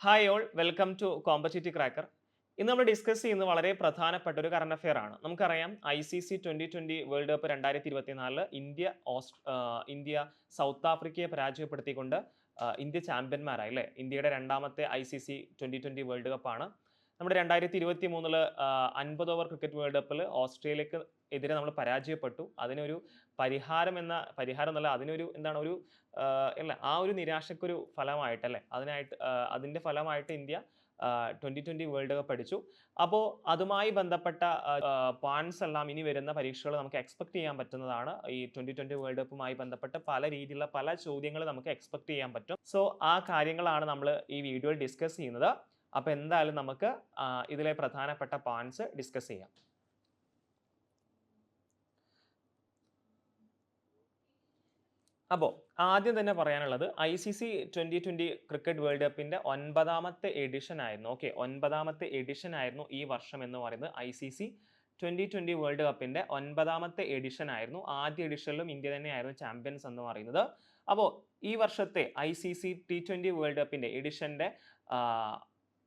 Hi all welcome to competitive cracker ഇന്ന് നമ്മൾ discuss ചെയ്യുന്നത് വളരെ പ്രധാനപ്പെട്ട ഒരു കറണ്ട് അഫെയർ ആണ്. നമുക്കറിയാം I C C twenty twenty world cup രണ്ടായിരത്തി ഇരുപത്തിനാലിൽ ഇന്ത്യ ഓസ് ആ, ഇന്ത്യ സൗത്ത് ആഫ്രിക്കയെ പരാജയപ്പെടുത്തിക്കൊണ്ട് ഇന്ത്യ ചാമ്പ്യന്മാരായി അല്ലേ? ഇന്ത്യയുടെ രണ്ടാമത്തെ I C C twenty twenty world കപ്പാണ് നമ്മുടെ രണ്ടായിരത്തി ഇരുപത്തി മൂന്നിൽ അൻപത് ഓവർ ക്രിക്കറ്റ് വേൾഡ് കപ്പിൽ ഓസ്ട്രേലിയക്ക് എതിരെ നമ്മൾ പരാജയപ്പെട്ടു. അതിനൊരു പരിഹാരം എന്ന പരിഹാരം എന്നല്ല അതിനൊരു എന്താണ് ഒരു അല്ല ആ ഒരു നിരാശക്കൊരു ഫലമായിട്ടല്ലേ അതിനായിട്ട് അതിന്റെ ഫലമായിട്ട് India twenty twenty world cup അടിച്ചു. അപ്പോൾ അതുമായി ബന്ധപ്പെട്ട പാൻസ് എല്ലാം ഇനി വരുന്ന പരീക്ഷകൾ നമുക്ക് എക്സ്പെക്ട് ചെയ്യാൻ പറ്റുന്നതാണ്. ഈ ട്വന്റി ട്വന്റി വേൾഡ് കപ്പുമായി ബന്ധപ്പെട്ട പല രീതിയിലുള്ള പല ചോദ്യങ്ങൾ നമുക്ക് എക്സ്പെക്ട് ചെയ്യാൻ പറ്റും. സോ ആ കാര്യങ്ങളാണ് നമ്മൾ ഈ വീഡിയോയിൽ ഡിസ്കസ് ചെയ്യുന്നത്. അപ്പോൾ എന്തായാലും നമുക്ക് ഇതിലെ പ്രധാനപ്പെട്ട പോയിന്റ്സ് ഡിസ്കസ് ചെയ്യാം. അപ്പോൾ ആദ്യം തന്നെ പറയാനുള്ളത് I C C twenty twenty cricket world കപ്പിന്റെ ഒൻപതാമത്തെ എഡിഷൻ ആയിരുന്നു. ഓക്കെ ഒൻപതാമത്തെ എഡിഷൻ ആയിരുന്നു ഈ വർഷം എന്ന് പറയുന്നത് I C C twenty twenty world കപ്പിന്റെ ഒൻപതാമത്തെ എഡിഷൻ ആയിരുന്നു. ആദ്യ എഡിഷനിലും ഇന്ത്യ തന്നെയായിരുന്നു ചാമ്പ്യൻസ് എന്ന് പറയുന്നത്. അപ്പോൾ ഈ വർഷത്തെ I C C T twenty world കപ്പിന്റെ എഡിഷന്റെ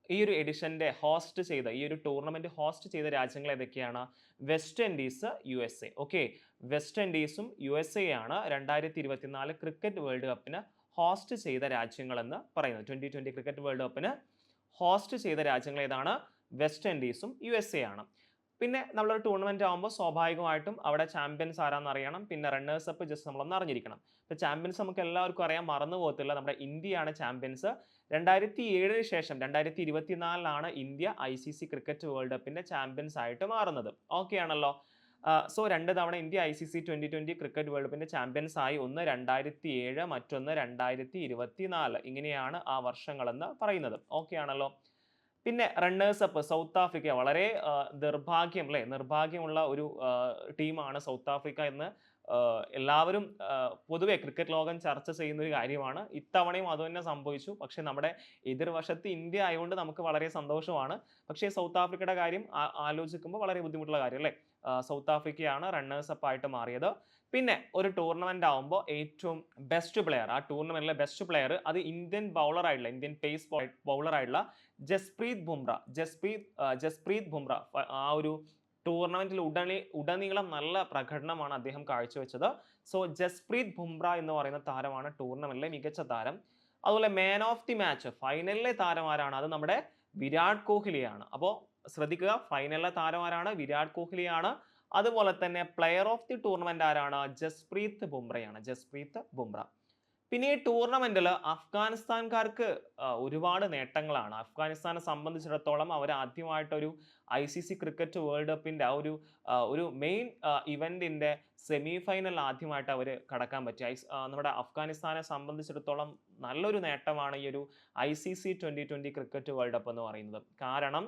ഈ ഒരു എഡിഷന്റെ ഹോസ്റ്റ് ചെയ്ത ഈ ഒരു ടൂർണമെന്റ് ഹോസ്റ്റ് ചെയ്ത രാജ്യങ്ങൾ ഏതൊക്കെയാണ്? West Indies U S A okay West ഇൻഡീസും U S A ആണ് രണ്ടായിരത്തി ഇരുപത്തിനാല് ക്രിക്കറ്റ് വേൾഡ് കപ്പിന് ഹോസ്റ്റ് ചെയ്ത രാജ്യങ്ങളെന്ന് പറയുന്നത്. ട്വന്റി ട്വന്റി ക്രിക്കറ്റ് വേൾഡ് കപ്പിന് ഹോസ്റ്റ് ചെയ്ത രാജ്യങ്ങൾ ഏതാണ്? വെസ്റ്റ് ഇൻഡീസും യു എസ് എ ആണ്. പിന്നെ നമ്മളൊരു ടൂർണമെന്റ് ആകുമ്പോൾ സ്വാഭാവികമായിട്ടും അവിടെ ചാമ്പ്യൻസ് ആരാന്ന് അറിയണം. പിന്നെ റണ്ണേഴ്സ് അപ്പ് ജസ്റ്റ് നമ്മളൊന്ന് അറിഞ്ഞിരിക്കണം. ഇപ്പോൾ ചാമ്പ്യൻസ് നമുക്ക് എല്ലാവർക്കും അറിയാം മറന്നു പോകത്തില്ല. നമ്മുടെ ഇന്ത്യയാണ് ചാമ്പ്യൻസ് രണ്ടായിരത്തി ഏഴിന് ശേഷം രണ്ടായിരത്തി ഇരുപത്തിനാലിലാണ് India I C C cricket world കപ്പിന്റെ ചാമ്പ്യൻസ് ആയിട്ട് മാറുന്നത്. ഓക്കെ ആണല്ലോ? സോ രണ്ട് തവണ India I C C twenty twenty cricket world കപ്പിന്റെ ചാമ്പ്യൻസ് ആയി. ഒന്ന് രണ്ടായിരത്തി ഏഴ് മറ്റൊന്ന് രണ്ടായിരത്തി ഇരുപത്തിനാല് ഇങ്ങനെയാണ് ആ വർഷങ്ങളെന്ന് പറയുന്നത്. ഓക്കെ ആണല്ലോ? പിന്നെ റണ്ണേഴ്സ് അപ്പ് സൗത്ത് ആഫ്രിക്ക വളരെ നിർഭാഗ്യം അല്ലേ? നിർഭാഗ്യമുള്ള ഒരു ടീമാണ് സൗത്ത് ആഫ്രിക്ക എന്ന് എല്ലാവരും പൊതുവേ ക്രിക്കറ്റ് ലോകം ചർച്ച ചെയ്യുന്ന ഒരു കാര്യമാണ്. ഇത്തവണയും അത് തന്നെ സംഭവിച്ചു. പക്ഷെ നമ്മുടെ എതിർവശത്ത് ഇന്ത്യ ആയതുകൊണ്ട് നമുക്ക് വളരെ സന്തോഷമാണ്. പക്ഷേ സൗത്ത് ആഫ്രിക്കയുടെ കാര്യം ആലോചിക്കുമ്പോൾ വളരെ ബുദ്ധിമുട്ടുള്ള കാര്യം അല്ലേ? സൗത്ത് ആഫ്രിക്കയാണ് റണ്ണേഴ്സ് അപ്പ് ആയിട്ട് മാറിയത്. പിന്നെ ഒരു ടൂർണമെന്റ് ആകുമ്പോൾ ഏറ്റവും ബെസ്റ്റ് പ്ലെയർ ആ ടൂർണമെന്റിലെ ബെസ്റ്റ് പ്ലെയർ അത് ഇന്ത്യൻ ബൗളർ ആയിട്ടുള്ള ഇന്ത്യൻ പേസ് ബൗളർ ആയിട്ടുള്ള ജസ്പ്രീത് ബുംറ. ജസ്പ്രീത് ജസ്പ്രീത് ബുംറ ആ ഒരു ടൂർണമെന്റിൽ ഉടനെ ഉടനീളം നല്ല പ്രകടനമാണ് അദ്ദേഹം കാഴ്ചവെച്ചത്. സോ ജസ്പ്രീത് ബുംറ എന്ന് പറയുന്ന താരമാണ് ടൂർണമെന്റിലെ മികച്ച താരം. അതുപോലെ മാൻ ഓഫ് ദി മാച്ച് ഫൈനലിലെ താരം ആരാണ്? അത് നമ്മുടെ വിരാട് കോഹ്ലിയാണ്. അപ്പോൾ ശ്രദ്ധിക്കുക ഫൈനലിലെ താരം ആരാണ്? വിരാട് കോഹ്ലിയാണ്. അതുപോലെ തന്നെ പ്ലെയർ ഓഫ് ദി ടൂർണമെന്റ് ആരാണ്? ജസ്പ്രീത് ബുംറയാണ്. ജസ്പ്രീത് ബുംറ. പിന്നെ ഈ ടൂർണമെന്റിൽ അഫ്ഗാനിസ്ഥാൻകാർക്ക് ഒരുപാട് നേട്ടങ്ങളാണ്. അഫ്ഗാനിസ്ഥാനെ സംബന്ധിച്ചിടത്തോളം അവർ ആദ്യമായിട്ടൊരു I C C cricket world കപ്പിന്റെ ആ ഒരു ഒരു മെയിൻ ഇവന്റിന്റെ സെമി ഫൈനൽ ആദ്യമായിട്ട് അവർ കടക്കാൻ പറ്റി. ഐ നമ്മുടെ അഫ്ഗാനിസ്ഥാനെ സംബന്ധിച്ചിടത്തോളം നല്ലൊരു നേട്ടമാണ് ഈ ഒരു I C C twenty twenty cricket world cup എന്ന് പറയുന്നത്. കാരണം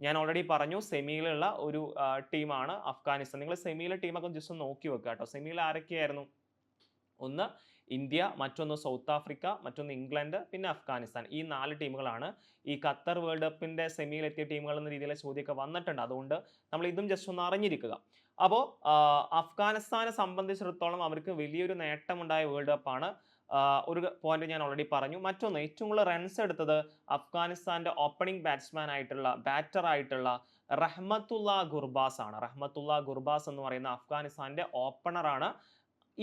ഞാൻ ഓൾറെഡി പറഞ്ഞു സെമിയിലുള്ള ഒരു ടീമാണ് അഫ്ഗാനിസ്ഥാൻ. നിങ്ങൾ സെമിയിലെ ടീമൊക്കെ ജസ്റ്റ് നോക്കി വെക്കുക കേട്ടോ. സെമിയിൽ ആരൊക്കെയായിരുന്നു? ഒന്ന് ഇന്ത്യ മറ്റൊന്ന് സൗത്ത് ആഫ്രിക്ക മറ്റൊന്ന് ഇംഗ്ലണ്ട് പിന്നെ അഫ്ഗാനിസ്ഥാൻ. ഈ നാല് ടീമുകളാണ് ഈ ഖത്തർ വേൾഡ് കപ്പിന്റെ സെമിയിൽ എത്തിയ ടീമുകൾ എന്ന രീതിയിലെ ചോദ്യമൊക്കെ വന്നിട്ടുണ്ട്. അതുകൊണ്ട് നമ്മൾ ഇതും ജസ്റ്റ് ഒന്ന് അറിഞ്ഞിരിക്കുക. അപ്പോൾ അഫ്ഗാനിസ്ഥാനെ സംബന്ധിച്ചിടത്തോളം അവർക്ക് വലിയൊരു നേട്ടമുണ്ടായ വേൾഡ് കപ്പാണ്. ഒരു പോയിന്റ് ഞാൻ ഓൾറെഡി പറഞ്ഞു. മറ്റൊന്ന് ഏറ്റവും കൂടുതൽ റൺസ് എടുത്തത് അഫ്ഗാനിസ്ഥാന്റെ ഓപ്പണിംഗ് ബാറ്റ്സ്മാൻ ആയിട്ടുള്ള ബാറ്റർ ആയിട്ടുള്ള റഹ്മത്തുള്ള ഗുർബാസ് ആണ് റഹ്മത്തുള്ള ഗുർബാസ് എന്ന് പറയുന്ന അഫ്ഗാനിസ്ഥാന്റെ ഓപ്പണറാണ്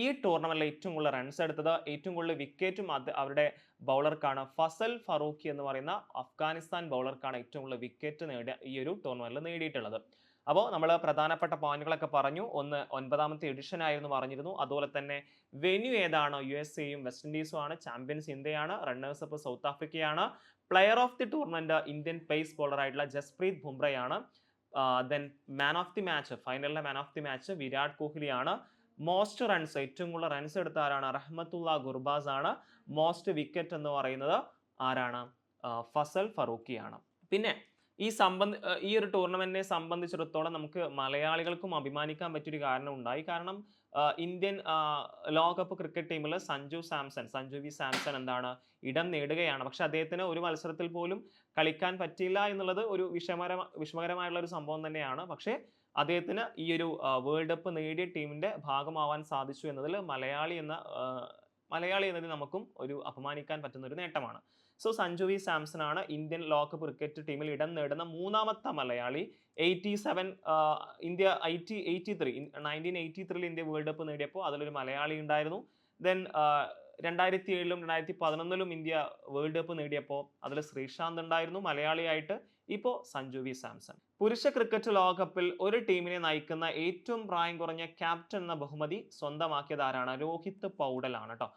ഈ ടൂർണമെന്റിൽ ഏറ്റവും കൂടുതൽ റൺസ് എടുത്തത് ഏറ്റവും കൂടുതൽ വിക്കറ്റും അത് അവരുടെ ബൗളർക്കാണ് ഫസൽ ഫറൂഖി എന്ന് പറയുന്ന അഫ്ഗാനിസ്ഥാൻ ബൗളർക്കാണ് ഏറ്റവും കൂടുതൽ വിക്കറ്റ് നേടിയ ഈ ഒരു ടൂർണമെന്റിൽ നേടിയിട്ടുള്ളത്. അപ്പോൾ നമ്മൾ പ്രധാനപ്പെട്ട പോയിന്റുകളൊക്കെ പറഞ്ഞു. ഒന്ന് ഒൻപതാമത്തെ എഡിഷൻ ആയിരുന്നു പറഞ്ഞിരുന്നു. അതുപോലെ തന്നെ വെന്യൂ ഏതാണ്? യു എസ് എയും വെസ്റ്റ് ഇൻഡീസും ആണ്. ചാമ്പ്യൻസ് ഇന്ത്യയാണ്. Runners up South ആഫ്രിക്കയാണ് player of the tournament Indian pace bowler ആയിട്ടുള്ള Jasprit ബുംറയാണ്. Then man of the match ഫൈനലിലെ man of the match Virat കോഹ്ലിയാണ്. Most runs ഏറ്റവും കൂടുതൽ റൺസ് എടുത്ത ആരാണ്? റഹ്മത്തുള്ള ഗുർബാസ് ആണ്. മോസ്റ്റ് വിക്കറ്റ് എന്ന് പറയുന്നത് ആരാണ്? ഫസൽ ഫറൂഖിയാണ് പിന്നെ ഈ സംബന്ധ ഈ ഒരു ടൂർണമെന്റിനെ സംബന്ധിച്ചിടത്തോളം നമുക്ക് മലയാളികൾക്കും അഭിമാനിക്കാൻ പറ്റിയൊരു കാരണം ഉണ്ടായി. കാരണം ഇന്ത്യൻ ലോകകപ്പ് ക്രിക്കറ്റ് ടീമിൽ സഞ്ജു സാംസൺ സഞ്ജു വി സാംസൺ എന്താണ് ഇടം നേടുകയാണ്. പക്ഷെ അദ്ദേഹത്തിന് ഒരു മത്സരത്തിൽ പോലും കളിക്കാൻ പറ്റില്ല എന്നുള്ളത് ഒരു വിഷമകര വിഷമകരമായുള്ള ഒരു സംഭവം തന്നെയാണ്. പക്ഷേ അദ്ദേഹത്തിന് ഈ ഒരു വേൾഡ് കപ്പ് നേടിയ ടീമിന്റെ ഭാഗമാവാൻ സാധിച്ചു എന്നതിൽ മലയാളി എന്ന മലയാളി എന്നതിൽ നമുക്കും ഒരു അപമാനിക്കാൻ പറ്റുന്ന ഒരു നേട്ടമാണ്. സോ സഞ്ജു വി സാംസൺ ആണ് ഇന്ത്യൻ ലോകകപ്പ് ക്രിക്കറ്റ് ടീമിൽ ഇടം നേടുന്ന മൂന്നാമത്തെ Malayali. Eighty seven India eighty eighty three nineteen eighty ത്രീയിൽ ഇന്ത്യ വേൾഡ് കപ്പ് നേടിയപ്പോൾ അതിലൊരു മലയാളി ഉണ്ടായിരുന്നു. ദെൻ രണ്ടായിരത്തി ഏഴിലും രണ്ടായിരത്തി പതിനൊന്നിലും ഇന്ത്യ വേൾഡ് കപ്പ് നേടിയപ്പോൾ അതിൽ ശ്രീശാന്ത് ഉണ്ടായിരുന്നു. മലയാളിയായിട്ട് ഇപ്പോൾ സഞ്ജു വി സാംസൺ. പുരുഷ ക്രിക്കറ്റ് ലോകകപ്പിൽ ഒരു ടീമിനെ നയിക്കുന്ന ഏറ്റവും പ്രായം കുറഞ്ഞ ക്യാപ്റ്റൻ എന്ന ബഹുമതി സ്വന്തമാക്കിയത് ആരാണ്? രോഹിത് പൗഡലാണ് കേട്ടോ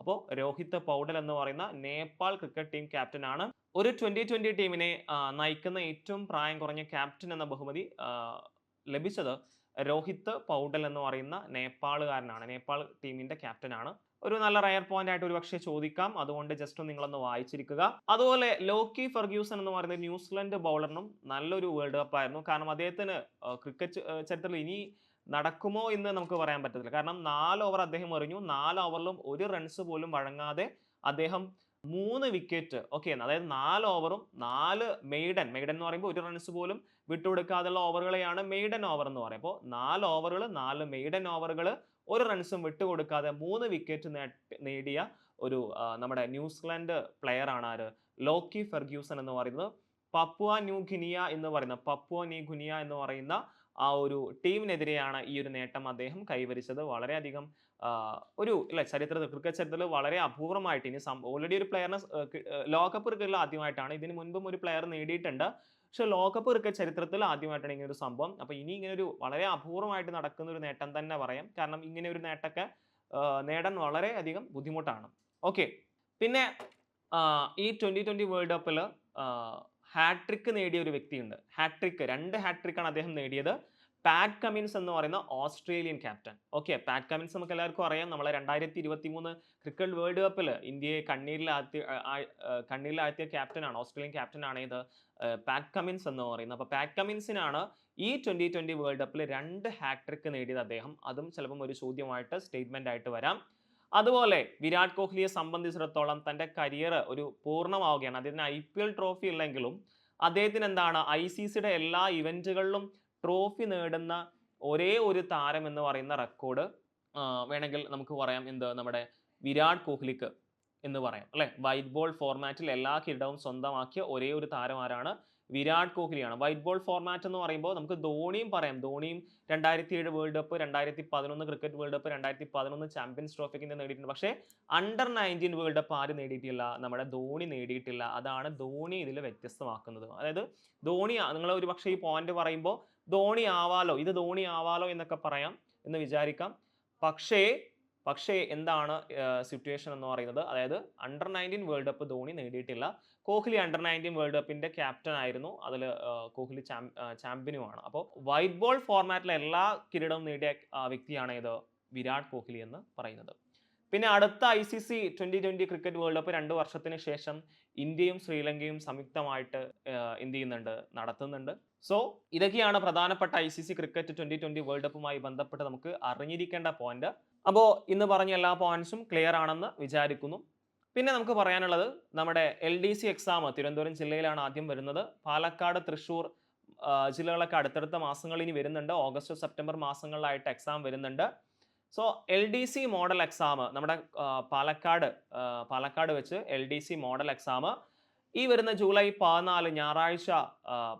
അപ്പോൾ രോഹിത് പൗഡൽ എന്ന് പറയുന്ന നേപ്പാൾ ക്രിക്കറ്റ് ടീം ക്യാപ്റ്റൻ ആണ്. ഒരു ട്വന്റി ട്വന്റി ടീമിനെ നയിക്കുന്ന ഏറ്റവും പ്രായം കുറഞ്ഞ ക്യാപ്റ്റൻ എന്ന ബഹുമതി ലഭിച്ചത് രോഹിത് പൗഡൽ എന്ന് പറയുന്ന നേപ്പാളുകാരനാണ്. നേപ്പാൾ ടീമിന്റെ ക്യാപ്റ്റനാണ്. ഒരു നല്ല റയർ പോയിന്റ് ആയിട്ട് ഒരു പക്ഷേ ചോദിക്കാം. അതുകൊണ്ട് ജസ്റ്റ് നിങ്ങളൊന്ന് വായിച്ചിരിക്കുക. അതുപോലെ ലോക്കി ഫെർഗ്യൂസൺ എന്ന് പറയുന്ന ന്യൂസിലൻഡ് ബൗളറിനും നല്ലൊരു വേൾഡ് കപ്പ് ആയിരുന്നു. കാരണം അദ്ദേഹത്തിന് ക്രിക്കറ്റ് ചരിത്രത്തിൽ ഇനി നടക്കുമോ എന്ന് നമുക്ക് പറയാൻ പറ്റത്തില്ല. കാരണം നാല് ഓവർ അദ്ദേഹം എറിഞ്ഞു. നാല് ഓവറിലും ഒരു റൺസ് പോലും വഴങ്ങാതെ അദ്ദേഹം മൂന്ന് വിക്കറ്റ് ഓക്കെ അതായത് നാല് ഓവറും നാല് മെയ്ഡൻ മെയ്ഡൻ എന്ന് പറയുമ്പോൾ ഒരു റൺസ് പോലും വിട്ടുകൊടുക്കാതെയുള്ള ഓവറുകളെയാണ് മെയ്ഡൻ ഓവർ എന്ന് പറയുമ്പോൾ നാല് ഓവറുകൾ നാല് മെയ്ഡൻ ഓവറുകൾ ഒരു റൺസും വിട്ടുകൊടുക്കാതെ മൂന്ന് വിക്കറ്റ് നേടിയ ഒരു നമ്മുടെ ന്യൂസിലാൻഡ് പ്ലെയർ ആണ് ആര്? ലോക്കി ഫെർഗ്യൂസൺ എന്ന് പറയുന്നത്. പപ്പുവ ന്യൂ ഗിനിയ എന്ന് പറയുന്ന പപ്പുവ ന്യൂ ഗുനിയ എന്ന് പറയുന്ന ആ ഒരു ടീമിനെതിരെയാണ് ഈ ഒരു നേട്ടം അദ്ദേഹം കൈവരിച്ചത്. വളരെയധികം ഒരു ഇല്ല ചരിത്രത്തിൽ ക്രിക്കറ്റ് ചരിത്രത്തിൽ വളരെ അപൂർവമായിട്ട് ഇനി ഓൾറെഡി ഒരു പ്ലെയറിനെ ലോകകപ്പ് ക്രിക്കറ്റിൽ ആദ്യമായിട്ടാണ്. ഇതിനു മുൻപും ഒരു പ്ലെയർ നേടിയിട്ടുണ്ട്. പക്ഷെ ലോകകപ്പ് ക്രിക്കറ്റ് ചരിത്രത്തിൽ ആദ്യമായിട്ടാണ് ഇങ്ങനെ ഒരു സംഭവം. അപ്പൊ ഇനി ഇങ്ങനെ ഒരു വളരെ അപൂർവമായിട്ട് നടക്കുന്ന ഒരു നേട്ടം തന്നെ പറയാം. കാരണം ഇങ്ങനെ ഒരു നേട്ടമൊക്കെ നേടാൻ വളരെ അധികം ബുദ്ധിമുട്ടാണ്. ഓക്കെ. പിന്നെ ഈ ട്വന്റി ട്വന്റി വേൾഡ് കപ്പിൽ ഹാട്രിക്ക് നേടിയ ഒരു വ്യക്തിയുണ്ട്. ഹാട്രിക്ക് രണ്ട് ഹാട്രിക്കാണ് അദ്ദേഹം നേടിയത്. പാറ്റ് കമിൻസ് എന്ന് പറയുന്ന Australian captain okay Pat Cummins നമുക്ക് എല്ലാവർക്കും അറിയാം. നമ്മളെ രണ്ടായിരത്തി ഇരുപത്തി മൂന്ന് ക്രിക്കറ്റ് വേൾഡ് കപ്പിൽ ഇന്ത്യയെ കണ്ണീരിലാഴ്ത്തിയ കണ്ണീരിലാഴ്ത്തിയ ക്യാപ്റ്റനാണ് ഓസ്ട്രേലിയൻ ക്യാപ്റ്റനാണ് ഇത് പാറ്റ് കമിൻസ് എന്ന് പറയുന്നത്. അപ്പോൾ പാറ്റ് കമിൻസിനാണ് ഈ ട്വന്റി ട്വന്റി വേൾഡ് കപ്പിൽ രണ്ട് ഹാട്രിക്ക് നേടിയത് അദ്ദേഹം. അതും ചിലപ്പം ഒരു ചോദ്യമായിട്ട് സ്റ്റേറ്റ്മെന്റ് ആയിട്ട് വരാം. അതുപോലെ വിരാട് കോഹ്ലിയെ സംബന്ധിച്ചിടത്തോളം തന്റെ കരിയർ ഒരു പൂർണമാവുകയാണ്. അദ്ദേഹത്തിന് ഐ പി എൽ ട്രോഫി ഇല്ലെങ്കിലും അദ്ദേഹത്തിന് എന്താണ് ഐ സി സിയുടെ എല്ലാ ഇവന്റുകളിലും ട്രോഫി നേടുന്ന ഒരേ ഒരു താരം എന്ന് പറയുന്ന റെക്കോർഡ് വേണമെങ്കിൽ നമുക്ക് പറയാം എന്ത്? നമ്മുടെ വിരാട് കോഹ്ലിക്ക് എന്ന് പറയാം അല്ലെ? വൈറ്റ് ബോൾ ഫോർമാറ്റിൽ എല്ലാ കിരീടവും സ്വന്തമാക്കിയ ഒരേ ഒരു താരം ആരാണ്? വിരാട് കോഹ്ലിയാണ്. വൈറ്റ് ബോൾ ഫോർമാറ്റ് എന്ന് പറയുമ്പോൾ നമുക്ക് ധോണിയും പറയാം. ധോണിയും രണ്ടായിരത്തി ഏഴ് വേൾഡ് കപ്പ് രണ്ടായിരത്തി പതിനൊന്ന് ക്രിക്കറ്റ് വേൾഡ് കപ്പ് രണ്ടായിരത്തി പതിനൊന്ന് ചാമ്പ്യൻസ് ട്രോഫിക്ക് നേടിയിട്ടുണ്ട്. പക്ഷേ അണ്ടർ നയന്റീൻ വേൾഡ് കപ്പ് ആര് നേടിയിട്ടില്ല. നമ്മുടെ ധോണി നേടിയിട്ടില്ല. അതാണ് ധോണി ഇതിൽ വ്യത്യസ്തമാക്കുന്നത്. അതായത് ധോണി നിങ്ങൾ ഒരു പക്ഷേ ഈ പോയിന്റ് പറയുമ്പോൾ ധോണി ആവാലോ ഇത് ധോണി ആവാലോ എന്നൊക്കെ പറയാം എന്ന് വിചാരിക്കാം. പക്ഷേ പക്ഷേ എന്താണ് സിറ്റുവേഷൻ എന്ന് പറയുന്നത്? അതായത് under nineteen world cup Dhoni നേടിയിട്ടില്ല. Kohli under nineteen world കപ്പിന്റെ ക്യാപ്റ്റൻ ആയിരുന്നു. അതിൽ കോഹ്ലി ചാമ്പ്യനുമാണ്. അപ്പോൾ വൈറ്റ് ബോൾ ഫോർമാറ്റിലെ എല്ലാ കിരീടവും നേടിയ വ്യക്തിയാണ് ഇത് വിരാട് കോഹ്ലി എന്ന് പറയുന്നത്. പിന്നെ അടുത്ത I C C twenty twenty cricket world cup രണ്ട് വർഷത്തിന് ശേഷം ഇന്ത്യയും ശ്രീലങ്കയും സംയുക്തമായിട്ട് എന്ത് ചെയ്യുന്നുണ്ട്? നടത്തുന്നുണ്ട്. സോ ഇതൊക്കെയാണ് പ്രധാനപ്പെട്ട I C C cricket twenty twenty world കപ്പുമായി ബന്ധപ്പെട്ട് നമുക്ക് അറിഞ്ഞിരിക്കേണ്ട പോയിന്റ് അപ്പോൾ ഇന്ന് പറഞ്ഞ എല്ലാ പോയിന്റ്സും ക്ലിയർ ആണെന്ന് വിചാരിക്കുന്നു. പിന്നെ നമുക്ക് പറയാനുള്ളത് നമ്മുടെ L D C exam Thiruvananthapuram ജില്ലയിലാണ് ആദ്യം വരുന്നത്. പാലക്കാട് തൃശ്ശൂർ ജില്ലകളൊക്കെ അടുത്തടുത്ത മാസങ്ങളിൽ ഇനി വരുന്നുണ്ട്. ഓഗസ്റ്റ് സെപ്റ്റംബർ മാസങ്ങളിലായിട്ട് എക്സാം വരുന്നുണ്ട്. So L D C model exam നമ്മുടെ പാലക്കാട് പാലക്കാട് വെച്ച് L D C model exam ഈ വരുന്ന ജൂലൈ പതിനാല് ഞായറാഴ്ച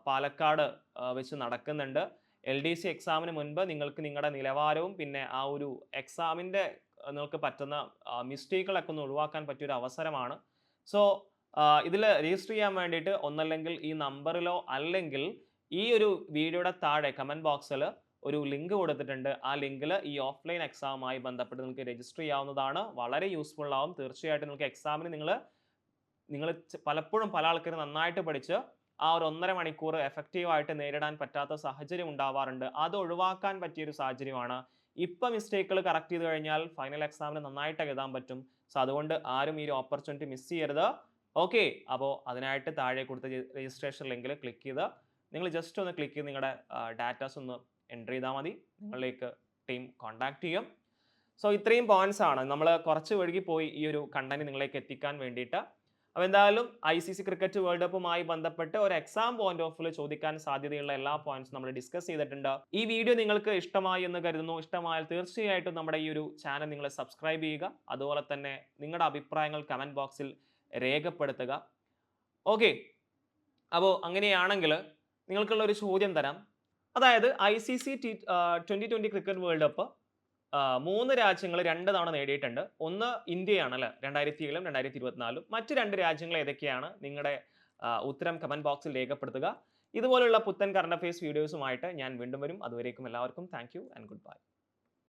പാലക്കാട് വെച്ച് നടക്കുന്നുണ്ട്. എൽ ഡി സി എക്സാമിന് മുൻപ് നിങ്ങൾക്ക് നിങ്ങളുടെ നിലവാരവും പിന്നെ ആ ഒരു എക്സാമിന്റെ നിങ്ങൾക്ക് പറ്റുന്ന മിസ്റ്റേക്കുകളൊക്കെ ഒന്ന് ഒഴിവാക്കാൻ പറ്റിയൊരു അവസരമാണ്. സോ ഇതിൽ രജിസ്റ്റർ ചെയ്യാൻ വേണ്ടിയിട്ട് ഒന്നല്ലെങ്കിൽ ഈ നമ്പറിലോ അല്ലെങ്കിൽ ഈ ഒരു വീഡിയോയുടെ താഴെ കമന്റ് ബോക്സിൽ ഒരു ലിങ്ക് കൊടുത്തിട്ടുണ്ട്. ആ ലിങ്കിൽ ഈ ഓഫ്ലൈൻ എക്സാമുമായി ബന്ധപ്പെട്ട് നിങ്ങൾക്ക് രജിസ്റ്റർ ചെയ്യാവുന്നതാണ്. വളരെ യൂസ്ഫുൾ ആവും. തീർച്ചയായിട്ടും നിങ്ങൾക്ക് എക്സാമിന് നിങ്ങൾ നിങ്ങൾ പലപ്പോഴും പല ആൾക്കാരും നന്നായിട്ട് പഠിച്ച് ആ ഒരു ഒന്നര മണിക്കൂർ എഫക്റ്റീവായിട്ട് നേരിടാൻ പറ്റാത്ത സാഹചര്യം ഉണ്ടാവാറുണ്ട്. അത് ഒഴിവാക്കാൻ പറ്റിയ ഒരു സാഹചര്യമാണ്. ഇപ്പം മിസ്റ്റേക്കുകൾ കറക്റ്റ് ചെയ്ത് കഴിഞ്ഞാൽ ഫൈനൽ എക്സാമിന് നന്നായിട്ട് എഴുതാൻ പറ്റും. സോ അതുകൊണ്ട് ആരും ഈ ഒരു ഓപ്പർച്യൂണിറ്റി മിസ് ചെയ്യരുത്. ഓക്കെ അപ്പോൾ അതിനായിട്ട് താഴെ കൊടുത്ത രജിസ്ട്രേഷൻ ലിങ്കിൽ ക്ലിക്ക് ചെയ്ത് നിങ്ങൾ ജസ്റ്റ് ഒന്ന് ക്ലിക്ക് ചെയ്ത് നിങ്ങളുടെ ഡാറ്റാസ് ഒന്ന് എന്റർ ചെയ്താൽ മതി. നിങ്ങളിലേക്ക് ടീം കോൺടാക്ട് ചെയ്യും. സോ ഇത്രയും പോയിന്റ്സ് ആണ്. നമ്മൾ കുറച്ച് വഴുകി പോയി ഈ ഒരു കണ്ടന്റ് നിങ്ങളിലേക്ക് എത്തിക്കാൻ വേണ്ടിയിട്ട്. അപ്പോൾ എന്തായാലും I C C cricket world കപ്പുമായി ബന്ധപ്പെട്ട് ഒരു എക്സാം പോയിന്റ് ഓഫിൽ ചോദിക്കാൻ സാധ്യതയുള്ള എല്ലാ പോയിന്റ്സ് നമ്മൾ ഡിസ്കസ് ചെയ്തിട്ടുണ്ട്. ഈ വീഡിയോ നിങ്ങൾക്ക് ഇഷ്ടമായി എന്ന് കരുതുന്നു. ഇഷ്ടമായാൽ തീർച്ചയായിട്ടും നമ്മുടെ ഈ ഒരു ചാനൽ നിങ്ങൾ സബ്സ്ക്രൈബ് ചെയ്യുക. അതുപോലെ തന്നെ നിങ്ങളുടെ അഭിപ്രായങ്ങൾ കമന്റ് ബോക്സിൽ രേഖപ്പെടുത്തുക. ഓക്കെ അപ്പോൾ അങ്ങനെയാണെങ്കിൽ നിങ്ങൾക്കുള്ള ഒരു ചോദ്യം തരാം. അതായത് I C C T twenty twenty cricket world cup മൂന്ന് രാജ്യങ്ങൾ രണ്ട് തവണ നേടിയിട്ടുണ്ട്. ഒന്ന് ഇന്ത്യയാണ് അല്ലേ? രണ്ടായിരത്തി ഏഴിലും രണ്ടായിരത്തി ഇരുപത്തിനാലും മറ്റ് രണ്ട് രാജ്യങ്ങൾ ഏതൊക്കെയാണ്? നിങ്ങളുടെ ഉത്തരം കമന്റ് ബോക്സിൽ രേഖപ്പെടുത്തുക. ഇതുപോലുള്ള പുത്തൻ കറണ്ട് അഫയേഴ്സ് വീഡിയോസുമായിട്ട് ഞാൻ വീണ്ടും വരും. അതുവരേക്കും എല്ലാവർക്കും thank you and good bye